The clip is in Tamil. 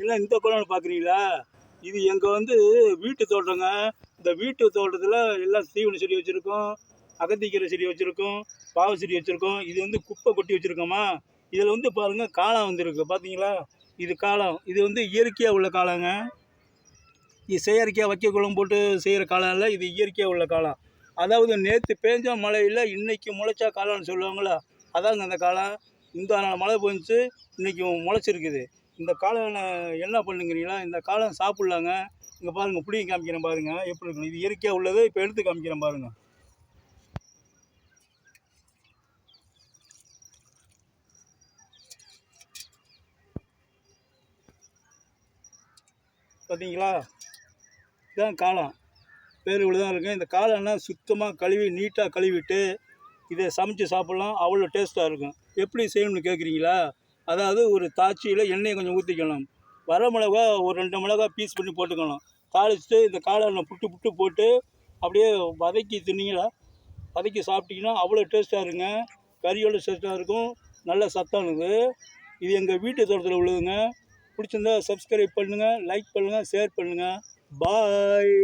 இல்லை இந்த குளம்னு பார்க்குறீங்களா இது எங்கள் வந்து வீட்டு தோட்டங்க. இந்த வீட்டு தோட்டத்தில் எல்லாம் தீவன செடி வச்சுருக்கோம் அகத்திக்கீரை செடி வச்சுருக்கோம் பாவ செடி வச்சுருக்கோம். இது வந்து குப்பை கொட்டி வச்சுருக்கோமா? இதில் வந்து பாருங்கள் காளம் வந்துருக்கு. பார்த்தீங்களா இது காலம் இது வந்து இயற்கையாக உள்ள காளாங்க. இது செயற்கையாக வைக்க குளம் போட்டு செய்கிற காலம் இல்லை இது இயற்கையாக உள்ள காலம் அதாவது நேற்று பேஞ்ச மழையில் இன்றைக்கி முளைச்சா காலம்னு சொல்லுவாங்களா? அதாங்க அந்த காலம் இந்த நாள் மழை பெஞ்சிச்சு இன்றைக்கி முளைச்சிருக்குது. இந்த காளானை என்ன பண்ணுங்கிறீங்களா? இந்த காலம் சாப்பிட்லாங்க. இங்கே பாருங்கள் புளியும் காமிக்கிறேன் பாருங்கள் எப்படி இருக்கணும் இது இயற்கையாக உள்ளது இப்போ எடுத்து காமிக்கிறேன் பாருங்கள் பார்த்தீங்களா இதுதான் காளான். பேர் இவ்வளோ தான் இருக்கும் இந்த காளான்னா சுத்தமாக கழுவி நீட்டாக கழுவிட்டு இதை சமைச்சு சாப்பிட்லாம். அவ்வளோ டேஸ்ட்டாக இருக்கும். எப்படி செய்யணும்னு கேட்குறீங்களா அதாவது ஒரு தாச்சியில் எண்ணெயை கொஞ்சம் ஊற்றிக்கணும் வர மிளகா ஒரு ரெண்டு மிளகா பீஸ் பண்ணி போட்டுக்கணும் தாளிச்சுட்டு இந்த காளான புட்டு புட்டு போட்டு அப்படியே வதக்கி தின்னீங்களா? வதக்கி சாப்பிட்டீங்கன்னா அவ்வளோ டேஸ்ட்டாக இருங்க கறியோட டேஸ்ட்டாக இருக்கும். நல்ல சத்தானது. இது எங்கள் வீட்டு தோட்டத்தில் உள்ளதுங்க. பிடிச்சிருந்தா சப்ஸ்கிரைப் பண்ணுங்கள் லைக் பண்ணுங்கள் ஷேர் பண்ணுங்கள் பாய்